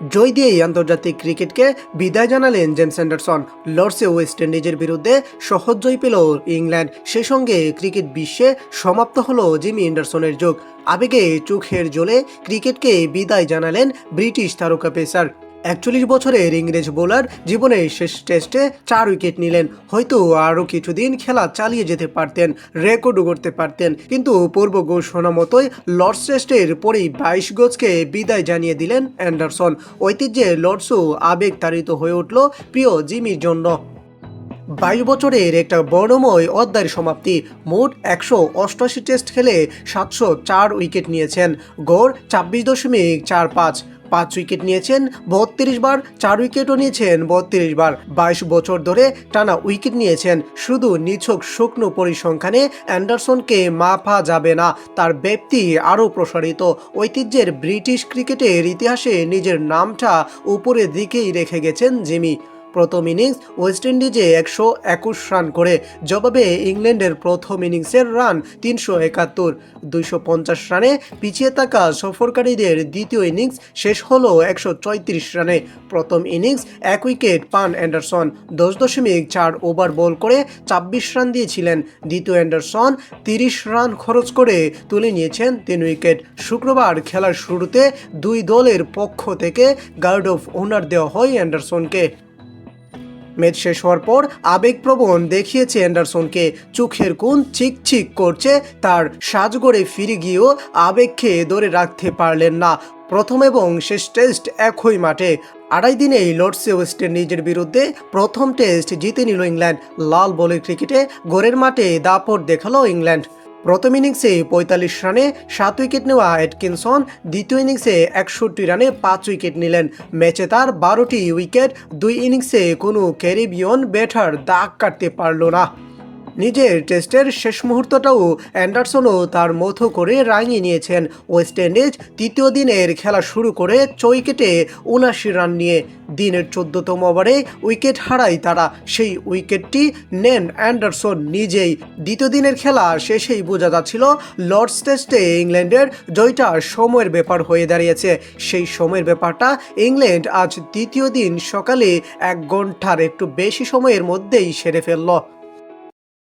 জয় দিয়েই আন্তর্জাতিক ক্রিকেটকে বিদায় জানালেন জেমস অ্যান্ডারসন। লর্ডসে ওয়েস্ট ইন্ডিজের বিরুদ্ধে সহজ জয় পেল ইংল্যান্ড। সে সঙ্গে ক্রিকেট বিশ্বে সমাপ্ত হলো জিমি অ্যান্ডারসনের যুগ। আবেগে চোখের জলে ক্রিকেটকে বিদায় জানালেন ব্রিটিশ তারকা পেসার। একচল্লিশ বছরের ইংরেজ বোলার জীবনের শেষ টেস্টে চার উইকেট নিলেন। হয়তো আরও কিছুদিন খেলা চালিয়ে যেতে পারতেন রেকর্ডও করতে পারতেন, কিন্তু পূর্ব ঘোষণা মতোই লর্ডস টেস্টের পরেই বাইশ গজকে বিদায় জানিয়ে দিলেন অ্যান্ডারসন। ঐতিহ্যে লর্ডসও আবেগ তাড়িত হয়ে উঠল প্রিয় জিমির জন্য। বাইশ বছরের একটা বর্ণময় অধ্যায়ের সমাপ্তি। মোট একশো অষ্টআশি টেস্ট খেলে সাতশো চার উইকেট নিয়েছেন। গড় ছাব্বিশ দশমিক চার পাঁচ। পাঁচ উইকেট নিয়েছেন, বত্রিশ বার চার উইকেটও নিয়েছেন, বত্রিশ বার বাইশ বছর ধরে টানা উইকেট নিয়েছেন। শুধু নিছক শুকনো পরিসংখ্যানে অ্যান্ডারসনকে মাফা যাবে না, তার ব্যক্তি আরও প্রসারিত। ঐতিহ্যের ব্রিটিশ ক্রিকেটের ইতিহাসে নিজের নামটা উপরের দিকেই রেখে গেছেন জিমি। প্রথম ইনিংস ওয়েস্ট ইন্ডিজে একশো একুশ রান করে, জবাবে ইংল্যান্ডের প্রথম ইনিংসের রান তিনশো একাত্তর। দুইশো পঞ্চাশ রানে পিছিয়ে থাকা সফরকারীদের দ্বিতীয় ইনিংস শেষ হলো একশো চৈত্রিশ রানে। প্রথম ইনিংস এক উইকেট পান অ্যান্ডারসন। দশ দশমিক চার ওভার বল করে ছাব্বিশ রান দিয়েছিলেন। দ্বিতীয় অ্যান্ডারসন তিরিশ রান খরচ করে তুলে নিয়েছেন তিন উইকেট। শুক্রবার খেলার শুরুতে দুই দলের পক্ষ থেকে গার্ড অফ অনার দেওয়া হয় অ্যান্ডারসনকে। ম্যাচ শেষ হওয়ার পর আবেগপ্রবণ দেখিয়েছে অ্যান্ডারসনকে। চোখের কোন চিকচিক করছে, তার সাজগড়ে ফিরে গিয়েও আবেগকে ধরে রাখতে পারলেন না। প্রথম এবং শেষ টেস্ট একই মাঠে। আড়াই দিনেই লর্ডসে ওয়েস্ট ইন্ডিজের বিরুদ্ধে প্রথম টেস্ট জিতে নিল ইংল্যান্ড। লাল বলের ক্রিকেটে গোরের মাঠে দাপট দেখাল ইংল্যান্ড। প্রথম ইনিংসে পঁয়তাল্লিশ রানে সাত উইকেট নেওয়া অ্যাটকিনসন, দ্বিতীয় ইনিংসে একষট্টি রানে পাঁচ উইকেট নিলেন। ম্যাচে তার বারোটি উইকেট, দুই ইনিংসে কোনো ক্যারিবিয়ন ব্যাটার দাগ কাটতে পারল না। নিজের টেস্টের শেষ মুহূর্তটাও অ্যান্ডারসনও তার মতো করে রাঙিয়ে নিয়েছেন ওয়েস্ট ইন্ডিজ। তৃতীয় দিনের খেলা শুরু করে উইকেটে উনাশি রান নিয়ে দিনের চোদ্দতম ওভারে উইকেট হারায় তারা। সেই উইকেটটি নেন অ্যান্ডারসন নিজেই। দ্বিতীয় দিনের খেলা শেষেই বোঝা যাচ্ছিল লর্ডস টেস্টে ইংল্যান্ডের জয়টা সময়ের ব্যাপার হয়ে দাঁড়িয়েছে। সেই সময়ের ব্যাপারটা ইংল্যান্ড আজ তৃতীয় দিন সকালে এক ঘণ্টার একটু বেশি সময়ের মধ্যেই সেরে ফেলল।